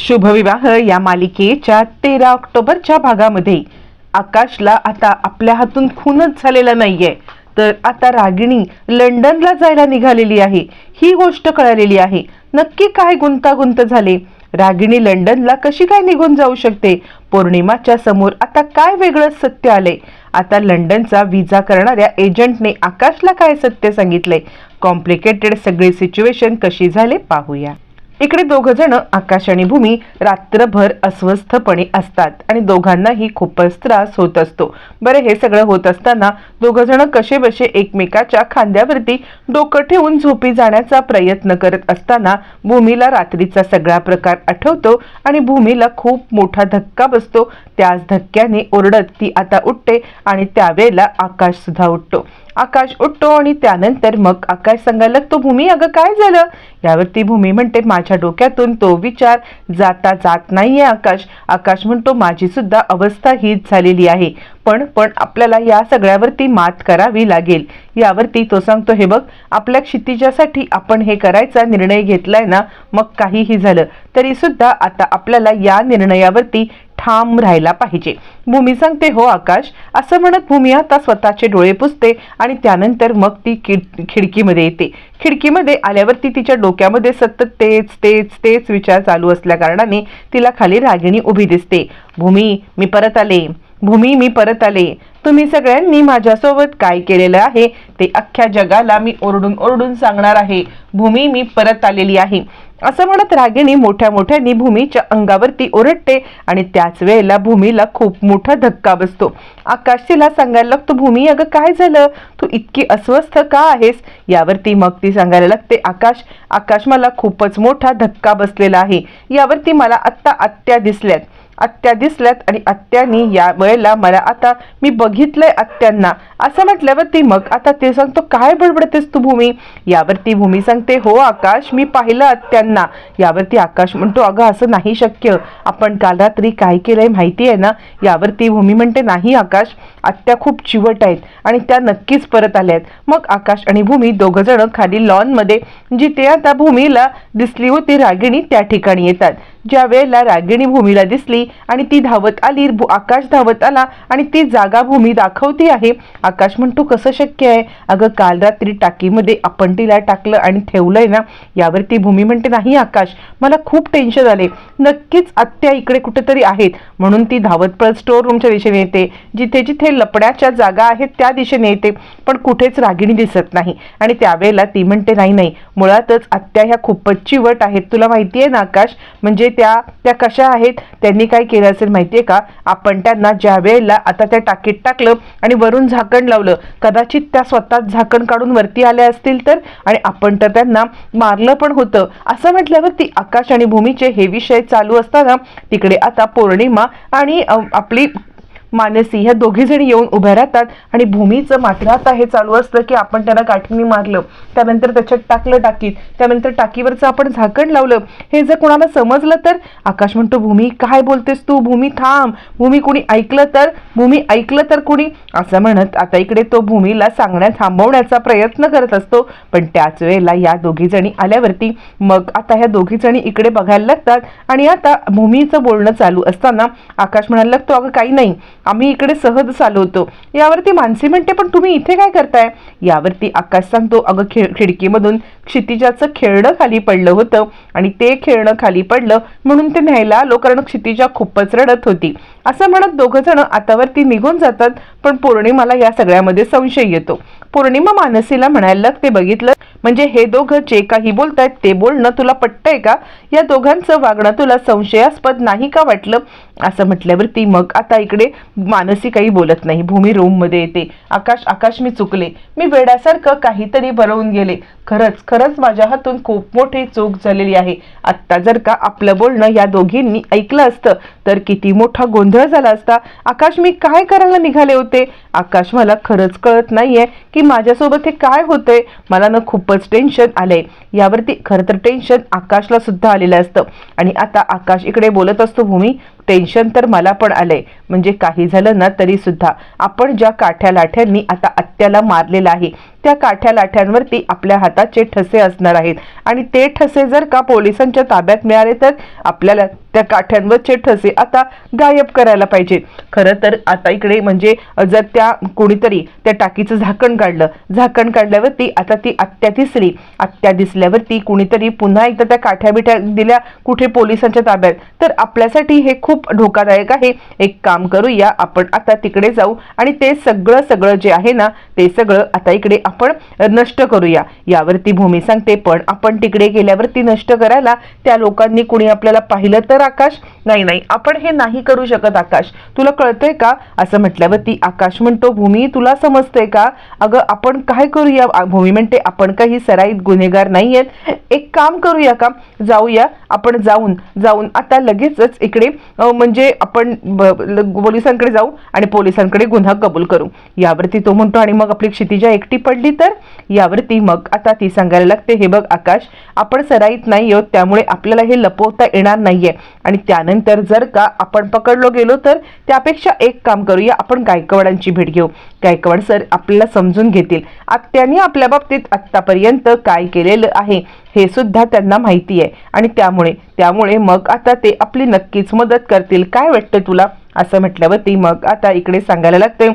शुभविवाह या मालिकेच्या तेरा ऑक्टोबरच्या भागामध्ये. आकाशला आता आपल्या हातून खूनच झालेला नाहीये. तर आता रागिणी लंडनला जायला निघालेली आहे. ही गोष्ट कळालेली आहे. नक्की काय गुंतागुंत झाले? रागिणी लंडनला कशी काय निघून जाऊ शकते? पौर्णिमाच्या समोर आता काय वेगळं सत्य आले आता लंडनचा विजा करणाऱ्या एजंटने आकाशला काय सत्य सांगितले कॉम्प्लिकेटेड सगळी सिच्युएशन कशी झाले? पाहूया. इकडे दोघं जण आकाश आणि भूमी रात्रभर अस्वस्थपणे असतात आणि दोघांनाही खूपच त्रास होत असतो. बरं हे सगळं होत असताना दोघं जण कसेबसे एकमेकाच्या खांद्यावरती डोकं ठेवून झोपी जाण्याचा प्रयत्न करत असताना भूमीला रात्रीचा सगळा प्रकार आठवतो आणि भूमीला खूप मोठा धक्का बसतो. त्याच धक्क्याने ओरडत ती आता उठते आणि त्यावेळेला आकाश सुद्धा उठतो. आकाश उठतो आणि त्यानंतर मग आकाश सांगायला तो भूमी अगं काय झालं? यावरती भूमी म्हणते माझ्या डोक्यातून तो विचार जाता जात नाहीये आकाश. आकाश म्हणतो माझी सुद्धा अवस्था हीच झालेली आहे. पण पण आपल्याला या सगळ्यावरती मात करावी लागेल. यावरती तो सांगतो हे बघ आपल्या क्षितिजासाठी आपण हे करायचा निर्णय घेतलाय ना मग काहीही झालं. तरी सुद्धा आता आपल्याला या निर्णयावरती ठाम राहायला पाहिजे. भूमी सांगते हो आकाश असं म्हणत भूमी आता स्वतःचे डोळे पुसते आणि त्यानंतर मग ती खिड खिडकीमध्ये येते. खिडकीमध्ये आल्यावरती तिच्या डोक्यामध्ये सतत तेच तेच तेच विचार चालू असल्या कारणाने तिला खाली रागिणी उभी दिसते. भूमी मी परत आले. भूमी मी परत आले. तुम्ही सगळ्यांनी माझ्यासोबत काय केलेलं आहे ते अख्ख्या जगाला मी ओरडून ओरडून सांगणार आहे. भूमी मी परत आलेली आहे. असं म्हणत रागिणी मोठ्या मोठ्याने भूमीच्या अंगावरती ओरडते आणि त्याच वेळेला भूमीला खूप मोठा धक्का बसतो. आकाश तिला सांगायला लागतो भूमी अगं काय झालं? तू इतकी अस्वस्थ का आहेस? यावरती मग ती सांगायला लागते आकाश आकाश मला खूपच मोठा धक्का बसलेला आहे. यावरती मला आत्ता आत्या दिसल्यात. आत्या दिसल्यात आणि आत्यानी या वेळेला मला आता मी बघितलंय आत्यांना. असं म्हटल्यावरती मग आता ते सांगतो काय बडबडतेस तू भूमी? यावरती भूमी सांगते हो आकाश मी पाहिलं आत्यांना. यावरती आकाश म्हणतो अगं असं नाही शक्य. आपण काल रात्री काय केलंय माहिती आहे ना? यावरती भूमी म्हणते नाही आकाश आत्या खूप चिवट आहेत आणि त्या नक्कीच परत आल्या आहेत मग आकाश आणि भूमी दोघं जण खाली लॉनमध्ये जिथे आता भूमीला दिसली होती रागिणी त्या ठिकाणी येतात. ज्या वेळेला रागिणी भूमीला दिसली आणि ती धावत आली भू- आकाश धावत आला आणि ती जागा भूमी दाखवती आहे आकाश म्हणतो कसं शक्य आहे? अगं काल रात्री टाकीमध्ये आपण तिला टाकलं आणि ठेवलंय ना यावरती भूमी म्हणते नाही आकाश मला खूप टेन्शन आले नक्कीच आत्या इकडे कुठेतरी आहेत. म्हणून ती धावत पळत स्टोर रूमच्या दिशेने येते. जिथे जिथे लपण्याच्या जागा आहेत त्या दिशेने येते. पण कुठेच रागिणी दिसत नाही. आणि त्यावेळेला ती म्हणते नाही नाही मुळातच आत्या ह्या खूपच चिवट आहेत. तुला माहिती आहे ना आकाश म्हणजे त्या त्या कशा आहेत त्यांनी काय केलं असेल माहिती आहे का? आपण त्यांना ज्या वेळेला आता त्या टाकीत टाकलं आणि वरून झाकण लावलं कदाचित त्या स्वतः झाकण काढून वरती आल्या असतील तर? आणि आपण तर त्यांना मारलं पण होतं. असं म्हटल्यावरती आकाश आणि भूमीचे हे विषय चालू असताना तिकडे आता पौर्णिमा आणि आपली मानसी ह्या दोघीजणी येऊन उभ्या राहतात आणि भूमीचं मात्र आता हे चालू असतं की आपण त्याला काठीने मारलं त्यानंतर त्याच्यात टाकलं टाकीत त्यानंतर टाकीवरचं आपण झाकण लावलं. हे जर कोणाला समजलं तर आकाश म्हणतो भूमी काय बोलतेस तू? भूमी थांब. भूमी कोणी ऐकलं तर भूमी ऐकलं तर कोणी? असं म्हणत आता इकडे तो भूमीला सांगण्यात थांबवण्याचा प्रयत्न करत असतो. पण त्याच वेळेला या दोघी जणी आल्यावरती मग आता ह्या दोघी जणी इकडे बघायला लागतात आणि आता भूमीचं बोलणं चालू असताना आकाश म्हणायला लागतो अगं काही नाही. आम्ही इकडे सहज आलो होतो यावरती मानसी म्हणते पण तुम्ही इथे काय करताय? यावरती आकाश सांगतो अगं खिडकीमधून क्षितिजाचं खेळणं खाली पडलं होतं. आणि ते खेळणं खाली पडलं म्हणून ते न्यायला आलो कारण क्षितिजा खूपच रडत होती. असं म्हणत दोघं जण आतावरती निघून जातात पण पौर्णिमाला या सगळ्यामध्ये संशय येतो. पौर्णिमा मानसीला म्हणायला ते बघितलं? म्हणजे हे दोघं जे काही बोलतायत ते बोलणं तुला पटतंय का? या दोघांचं वागणं तुला संशयास्पद नाही का वाटलं? असं म्हटल्यावरती मग आता इकडे मानसी काही बोलत नाही. भूमी रूममध्ये येते. आकाश आकाश मी चुकले. मी वेड्यासारखं काहीतरी भरवून गेले. खरंच खरंच माझ्या हातून खूप मोठी चूक झालेली आहे आत्ता जर का आपलं बोलणं या दोघींनी ऐकलं असतं तर किती मोठा गोंधळ झाला असता. आकाश मी काय करायला निघाले होते? आकाश मला खरंच कळत नाहीये की माझ्यासोबत हे काय होतंय. मला ना खूपच टेन्शन आलंय. यावरती खरं तर टेन्शन आकाशला सुद्धा आलेलं असतं. आणि आता आकाश इकडे बोलत असतो भूमी टेन्शन तर मला पण आलंय. म्हणजे काही झालं ना तरी सुद्धा. आपण ज्या काठ्या लाठ्यांनी आता आत्याला मारलेलं आहे त्या काठ्या लाठ्यांवरती आपल्या हाताचे ठसे असणार आहेत. आणि ते ठसे जर का पोलिसांच्या ताब्यात मिळाले तर आपल्याला त्या काठ्यांवरचे ठसे आता गायब करायला पाहिजे खरं तर आता इकडे म्हणजे जर त्या कोणीतरी त्या टाकीचं झाकण काढलं झाकण काढल्यावरती आता ती आत्या दिसली. आत्या दिसल्यावरती कुणीतरी पुन्हा एकदा त्या काठ्या बिठ्या दिल्या कुठे पोलिसांच्या ताब्यात. तर आपल्यासाठी हे खूप धोकादायक आहे. एक काम करूया आपण आता तिकडे जाऊ आणि ते सगळं सगळं जे आहे ना ते सगळं आता इकडे आपण नष्ट करूया. यावरती भूमी सांगते पण आपण तिकडे गेल्यावरती नष्ट करायला त्या लोकांनी कुणी आपल्याला पाहिलं तर आकाश नाही नाही आपण हे नाही करू शकत आकाश. तुला कळतंय का? असं म्हटल्यावर ती आकाश म्हणतो भूमी तुला समजतंय का? अगं आपण काय करूया? भूमी म्हणते आपण काही सराईत गुन्हेगार नाही आहेत एक काम करूया का? जाऊया आपण जाऊन जाऊन आता लगेचच इकडे म्हणजे आपण पोलिसांकडे जाऊ आणि पोलिसांकडे गुन्हा कबूल करू. यावरती तो म्हणतो आणि मग आपली क्षितिजा एकटी पडली तर? यावरती मग आता ती सांगायला लागते हे बघ आकाश आपण सराईत नाही आहोत त्यामुळे आपल्याला हे लपवता येणार नाहीये. आणि त्यानं त्यानंतर जर का आपण पकडलो गेलो तर त्यापेक्षा एक काम करूया आपण गायकवाडांची भेट घेऊ. गायकवाड सर आपल्याला समजून घेतील. आत्याने आपल्या बाबतीत आत्तापर्यंत काय केलेलं आहे हे सुद्धा त्यांना माहिती आहे. आणि त्यामुळे त्यामुळे मग आता ते आपली नक्कीच मदत करतील. काय वाटतं तुला? असं म्हटल्यावरती मग आता इकडे सांगायला लागते.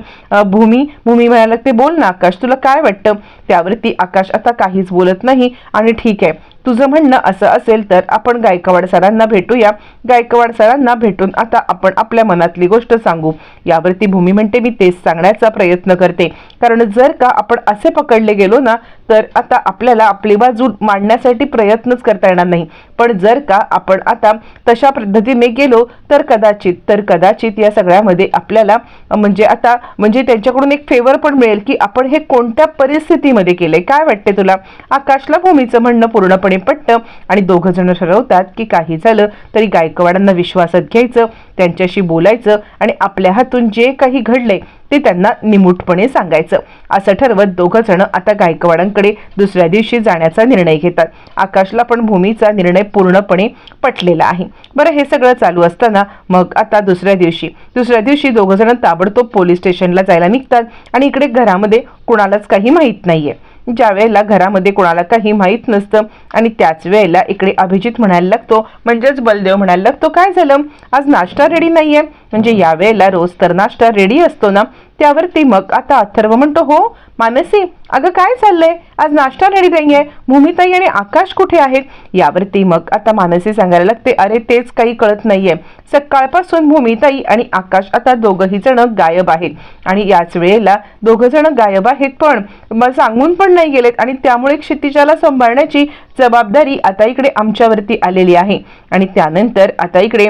भूमी भूमी म्हणायला लागते बोल ना आकाश तुला काय वाटतं? त्यावरती आकाश आता काहीच बोलत नाही. आणि ठीक आहे. तुझं म्हणणं असं असेल तर आपण गायकवाड सरांना भेटूया. गायकवाड सरांना भेटून आता आपण आपल्या मनातली गोष्ट सांगू. यावरती भूमी म्हणते मी तेच सांगण्याचा प्रयत्न करते. कारण जर का आपण असे पकडले गेलो ना तर आता आपल्याला आपली बाजू मांडण्यासाठी प्रयत्नच करता येणार नाही. पण जर का आपण आता तशा पद्धतीने गेलो तर कदाचित तर कदाचित या सगळ्यामध्ये आपल्याला म्हणजे आता म्हणजे त्यांच्याकडून एक फेवर पण मिळेल की आपण हे कोणत्या परिस्थितीमध्ये केलंय. काय वाटते तुला? आकाशला भूमीचं म्हणणं पूर्णपणे पटतं आणि दोघं जण ठरवतात की काही झालं तरी गायकवाडांना विश्वासात घ्यायचं त्यांच्याशी बोलायचं आणि आपल्या हातून जे काही घडलंय ते त्यांना निमूटपणे सांगायचं. असं ठरवत दोघं जण आता गायकवाडांकडे दुसऱ्या दिवशी जाण्याचा निर्णय घेतात. आकाशला पण भूमीचा निर्णय पूर्णपणे पटलेला आहे. बरं हे सगळं चालू असताना मग आता दुसऱ्या दिवशी. दुसऱ्या दिवशी दोघं जण ताबडतोब पोलीस स्टेशनला जायला निघतात आणि इकडे घरामध्ये कुणालाच काही माहीत नाहीये. ज्या वेळेला घरामध्ये कोणाला काही माहीत नसतं आणि त्याच वेळेला इकडे अभिजित म्हणायला लागतो म्हणजेच बलदेव म्हणायला लागतो काय झालं? आज नाश्ता रेडी नाहीये. म्हणजे या वेळेला रोज तर नाश्ता रेडी असतो ना त्यावरती मग आता अथर्व म्हणतो हो मानसी अगं काय चाललंय? आज नाश्ता रेडी नाहीये. भूमिताई आणि आकाश कुठे आहेत? यावरती मग आता मानसी सांगायला लागते अरे तेच काही कळत नाहीये. सकाळपासून भूमिताई आणि आकाश आता दोघही जण गायब आहेत. आणि याच वेळेला दोघं जण गायब आहेत पण मग सांगून पण नाही गेलेत आणि त्यामुळे क्षितिजाला सांभाळण्याची जबाबदारी आता इकडे आमच्यावरती आलेली आहे. आणि त्यानंतर आता इकडे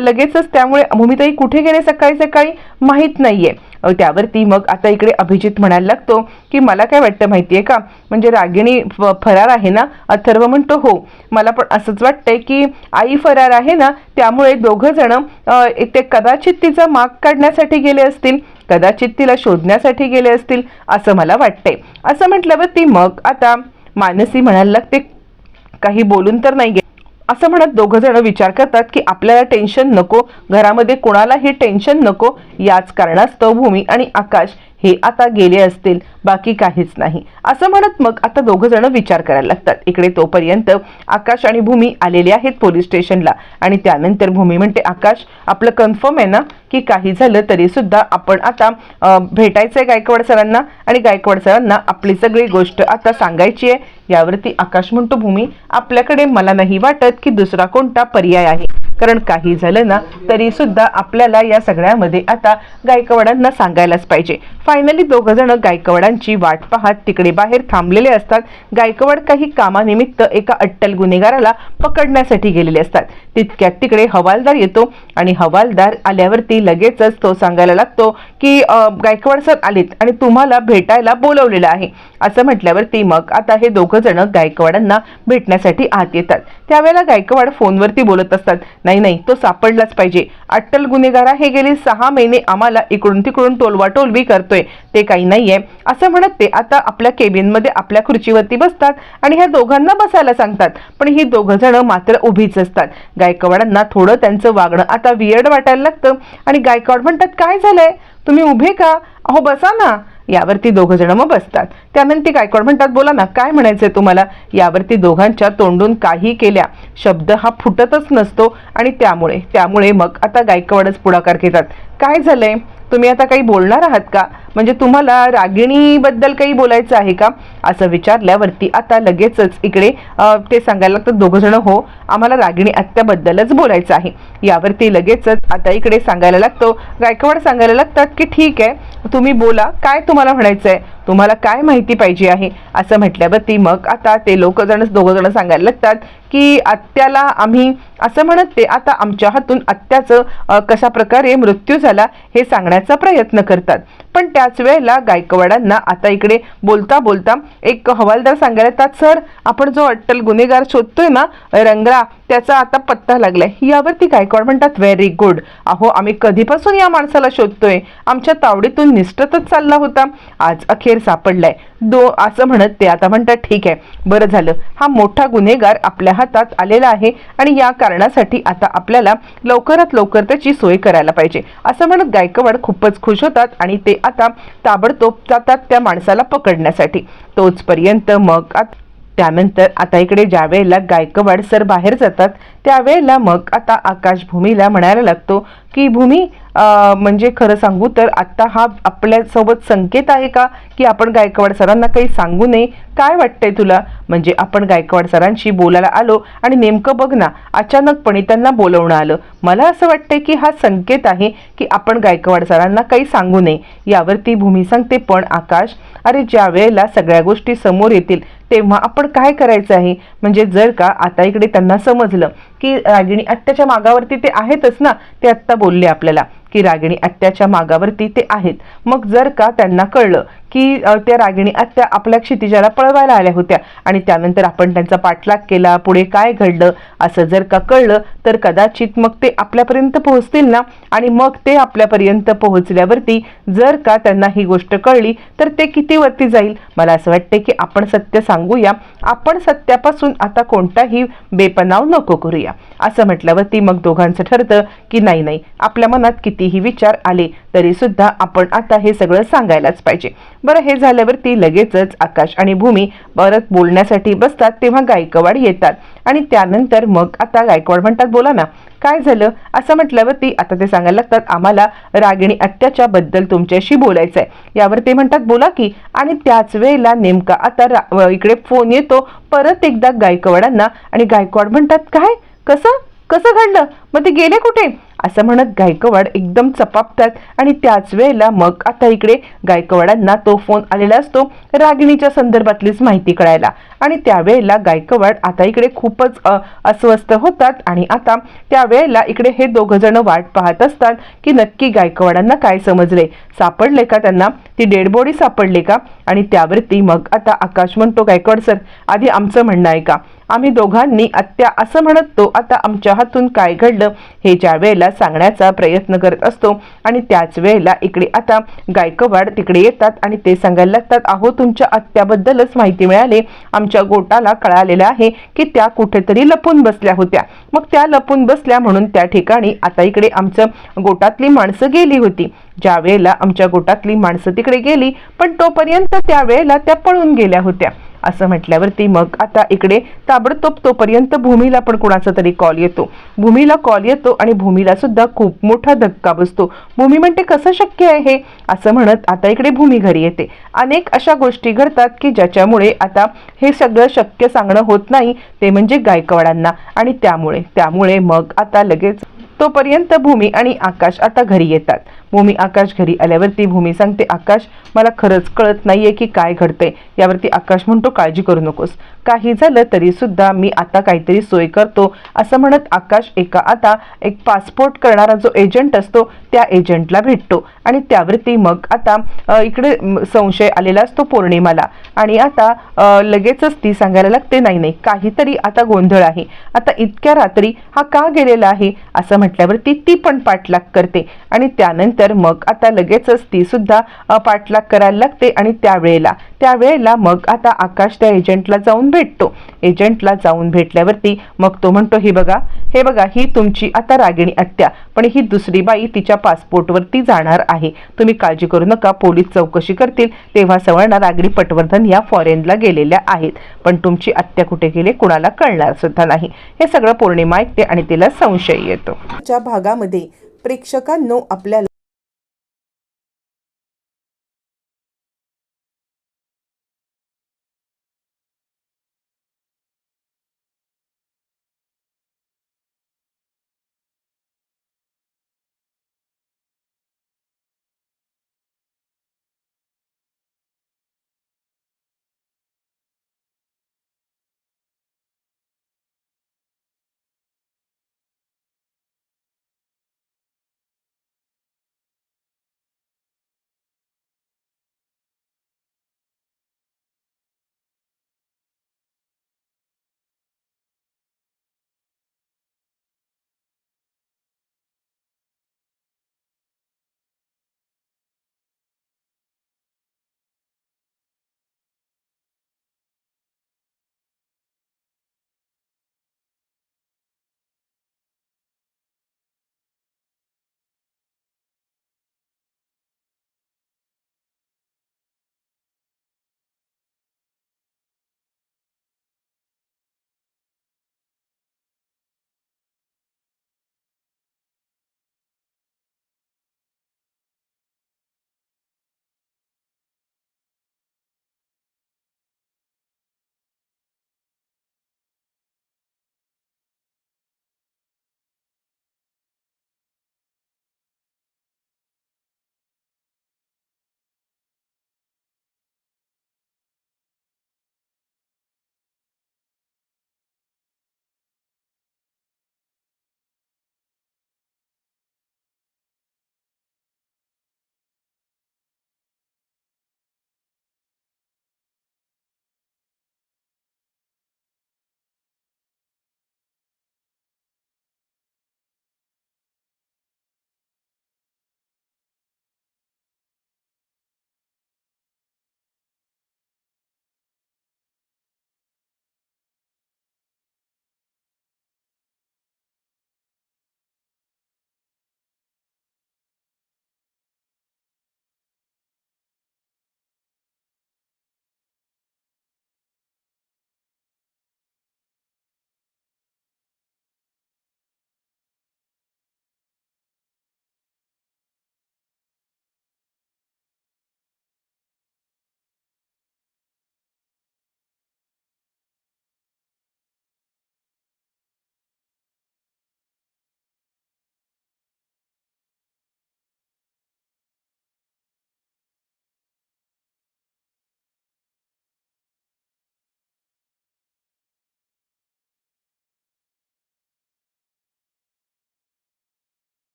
लगेचच त्यामुळे भूमिताई कुठे गेले सकाळी सकाळी? माहीत नाहीये. त्यावरती मग आता इकडे अभिजित म्हणायला लागतो की मला काय वाटतं माहितीये का? म्हणजे रागिणी फरार आहे ना? अथर्व म्हणतो हो. मला पण असंच वाटतंय की आई फरार आहे ना? त्यामुळे दोघं जण ते कदाचित तिचा माग काढण्यासाठी गेले असतील कदाचित तिला शोधण्यासाठी गेले असतील असं मला वाटतंय. असं म्हटल्यावरती मग आता मानसी म्हणायला लागते काही बोलून तर नाही गे असं म्हणत दोघं जण विचार करतात की आपल्याला टेन्शन नको घरामध्ये कोणालाही टेन्शन नको याच कारणास्तव भूमी आणि आकाश हे आता गेले असतील बाकी काहीच नाही. असं म्हणत मग आता दोघं जण विचार करायला लागतात. इकडे तोपर्यंत आकाश आणि भूमी आलेले आहेत पोलीस स्टेशनला. आणि त्यानंतर भूमी म्हणते आकाश आपलं कन्फर्म आहे ना की काही झालं तरी सुद्धा आपण आता भेटायचं भेटायचंय गायकवाड सरांना आणि गायकवाड सरांना आपली सगळी गोष्ट आता सांगायची आहे. यावरती आकाश म्हणतो भूमी आपल्याकडे मला नाही वाटत की दुसरा कोणता पर्याय आहे. कारण काही झालं ना तरी सुद्धा आपल्याला या सगळ्यामध्ये आता गायकवाडांना सांगायलाच पाहिजे. फायनली दोघं जण गायकवाडांची वाट पाहत तिकडे बाहेर थांबलेले असतात. गायकवाड काही कामानिमित्त एका अट्टल गुन्हेगाराला पकडण्यासाठी गेलेले असतात. तितक्यात तिकडे हवालदार येतो आणि हवालदार आल्यावरती लगेचच तो सांगायला लागतो की गायकवाड सर आलेत आणि तुम्हाला भेटायला बोलवलेलं आहे. असं म्हटल्यावरती मग आता हे दोघं जण गायकवाडांना भेटण्यासाठी आत येतात. त्यावेळेला गायकवाड फोनवरती बोलत असतात. नाही नाही तो सापडलाच पाहिजे. अट्टल गुन्हेगारा हे गेले सहा महिने आम्हाला इकडून तिकडून टोलवाटोलवी करतोय. ते काही नाहीये. असं म्हणत ते आता आपल्या केबिनमध्ये आपल्या खुर्चीवरती बसतात आणि ह्या दोघांना बसायला सांगतात. पण ही दोघं जण मात्र उभीच असतात. गायकवाडांना थोडं त्यांचं वागणं आता वियर्ड वाटायला लागतं आणि गायकवाड म्हणतात काय झालंय? तुम्ही उभे का? अहो बसा ना. यावरती दोघं जण मग बसतात. त्यानंतर गायकवाड म्हणतात बोला ना काय म्हणायचंय तुम्हाला? यावरती दोघांच्या तोंडून काही केल्या. शब्द हा फुटतच नसतो आणि त्यामुळे त्यामुळे मग आता गायकवाडच पुढाकार घेतात. काय झालंय? तुम्ही आता काही बोलणार आहात का? म्हणजे तुम्हाला रागिणीबद्दल काही बोलायचं आहे का? असं विचारल्यावरती आता लगेचच इकडे ते सांगायला लागतात दोघंजण हो आम्हाला रागिणी आत्याबद्दलच बोलायचं आहे. यावरती लगेचच आता इकडे सांगायला लागतो. गायकवाड सांगायला लागतात की ठीक आहे तुम्ही बोला काय तुम्हाला म्हणायचं आहे तुम्हाला काय माहिती पाहिजे आहे? असं म्हटल्यावरती मग आता ते लोक जण दोघं जण सांगायला लागतात की आत्याला आम्ही असं म्हणत ते आता आमच्या हातून आत्याचं कशा प्रकारे मृत्यू झाला हे सांगण्याचा प्रयत्न करतात. पण त्याच वेळेला गायकवाडांना आता इकडे बोलता बोलता एक हवालदार सांगायला येतात सर आपण जो अट्टल गुन्हेगार शोधतोय ना रंगरा त्याचा आता पत्ता लागलाय. यावरती गायकवाड म्हणतात व्हेरी गुड. अहो आम्ही कधीपासून या माणसाला शोधतोय? आमच्या तावडीतून निष्ठतच चालला होता. आज अखेर सापडलाय. दो असं म्हणत ते आता म्हणतात ठीक आहे बरं झालं. हा मोठा गुन्हेगार आपल्या हातात आलेला आहे आणि या कारणासाठी आता आपल्याला लवकरात लवकर त्याची सोय करायला पाहिजे. असं म्हणत गायकवाड खूपच खुश होतात आणि ते आता ताबडतोब जातात त्या माणसाला पकडण्यासाठी. तोचपर्यंत मग त्यानंतर आता इकडे ज्या वेळेला गायकवाड सर बाहेर जातात त्यावेळेला मग आता आकाश भूमीला म्हणायला लागतो की भूमी म्हणजे खरं सांगू तर आत्ता हा आपल्यासोबत संकेत आहे का? की आपण गायकवाड सरांना काही सांगू नये? काय वाटतंय तुला? म्हणजे आपण गायकवाड सरांशी बोलायला आलो आणि नेमकं बघ ना अचानकपणे त्यांना बोलवणं आलं. मला असं वाटतंय की हा संकेत आहे की आपण गायकवाड सरांना काही सांगू नये. यावरती भूमी सांगते पण आकाश अरे ज्या वेळेला सगळ्या गोष्टी समोर येतील तेव्हा आपण काय करायचं आहे? म्हणजे जर का आता इकडे त्यांना समजलं की रागिणी आत्याच्या मागावरती ते आहेतच ना? ते आत्ता बोलले आपल्याला की रागिणी आत्याच्या मागावरती ते आहेत. मग जर का त्यांना कळलं की त्या रागिणी आत्या आपल्या क्षितिजाला पळवायला आल्या होत्या. आणि त्यानंतर आपण त्यांचा पाठलाग केला पुढे काय घडलं असं जर का कळलं तर कदाचित मग ते आपल्यापर्यंत पोहोचतील ना? आणि मग ते आपल्यापर्यंत पोहोचल्यावरती जर का त्यांना ही गोष्ट कळली तर ते किती वरती जाईल? मला असं वाटते की आपण सत्य सांगूया. आपण सत्यापासून आता कोणताही बेपनाव नको करूया. असं म्हटल्यावरती मग दोघांचं ठरतं की नाही नाही आपल्या मनात कितीही विचार आले तरी सुद्धा आपण आता हे सगळं सांगायलाच पाहिजे. बरं हे झाल्यावरती लगेचच आकाश आणि भूमी परत बोलण्यासाठी बसतात तेव्हा गायकवाड येतात. आणि त्यानंतर मग आता गायकवाड म्हणतात बोला ना काय झालं? असं म्हटल्यावरती आता ते सांगायला लागतात आम्हाला रागिणी अत्याच्या बद्दल तुमच्याशी बोलायचं आहे यावर ते म्हणतात बोला की. आणि त्याच वेळेला नेमका आता रा- इकडे फोन येतो परत एकदा गायकवाडांना आणि गायकवाड म्हणतात काय? कसं? कसं घडलं? मग ते गेले कुठे? असं म्हणत गायकवाड एकदम चपापतात आणि त्याच वेळेला मग आता इकडे गायकवाडांना तो फोन आलेला असतो रागिणीच्या संदर्भातलीच माहिती कळायला. आणि त्यावेळेला गायकवाड आता इकडे खूपच अस्वस्थ होतात आणि आता त्यावेळेला इकडे हे दोघं जण वाट पाहत असतात की नक्की गायकवाडांना काय समजले? सापडले का त्यांना? ती डेड बॉडी सापडली का? आणि त्यावरती मग आता आकाश म्हणतो गायकवाड सर आधी आमचं म्हणणं आहे का आम्ही दोघांनी आत्या असं म्हणत तो आता आमच्या हातून काय घडलं? हे ज्या वेळेला सांगण्याचा प्रयत्न करत असतो. आणि त्याच वेळेला इकडे आता गायकवाड तिकडे येतात आणि ते सांगायला लागतात अहो तुमच्या आत्याबद्दलच माहिती मिळाली. आमच्या गोटाला कळालेलं आहे की त्या कुठेतरी लपून बसल्या होत्या. मग त्या लपून बसल्या म्हणून त्या ठिकाणी आता इकडे आमचं गोटातली माणसं गेली होती. ज्या वेळेला आमच्या गोटातली माणसं तिकडे गेली पण तोपर्यंत त्या वेळेला त्या पळून गेल्या होत्या. असं म्हटल्यावरती मग आता इकडे ताबडतोब तोपर्यंत भूमीला पण कोणाचा तरी कॉल येतो. भूमीला कॉल येतो आणि भूमीला सुद्धा खूप मोठा धक्का बसतो. भूमी म्हणते कसं शक्य आहे हे? असं म्हणत आता इकडे भूमी घरी येते. अनेक अशा गोष्टी घडतात की ज्याच्यामुळे आता हे सगळं शक्य सांगणं होत नाही ते म्हणजे गायकवाडांना. आणि त्यामुळे त्यामुळे मग आता लगेच तोपर्यंत भूमी आणि आकाश आता घरी येतात. भूमी आकाश घरी आल्यावरती भूमी सांगते आकाश मला खरंच कळत नाहीये की काय घडतंय. यावरती आकाश म्हणतो काळजी करू नकोस. काही झालं तरी सुद्धा मी आता काहीतरी सोय करतो. असं म्हणत आकाश एका आता एक पासपोर्ट करणारा जो एजंट असतो त्या एजंटला भेटतो. आणि त्यावरती मग आता इकडे संशय आलेला असतो पौर्णिमाला. आणि आता लगेचच ती सांगायला लागते नाही नाही काहीतरी आता गोंधळ आहे. आता इतक्या रात्री हा का गेलेला आहे? असं म्हटल्यावरती ती पण पाठलाग करते. आणि त्यानंतर तर मग आता लगेचच ती सुद्धा पाठलाग करायला लागते आणि त्यावेळेला त्यावेळेला मग आता आकाश त्या एजंटला जाऊन भेटतो. एजंटला जाऊन भेटल्यावरती मग तो म्हणतो ही बघा हे बघा ही तुमची आता रागिणी आत्या पण ही दुसरी बाई तिच्या पासपोर्टवरती जाणार आहे. तुम्ही काळजी करू नका पोलीस चौकशी करतील तेव्हा सवर्ण रागिणी पटवर्धन या फॉरेनला गेलेल्या आहेत. पण तुमची आत्या कुठे गेले कुणाला कळणार सुद्धा नाही. हे सगळं पौर्णिमा ऐकते आणि तिला संशय येतो. भागामध्ये प्रेक्षकांनो आपल्याला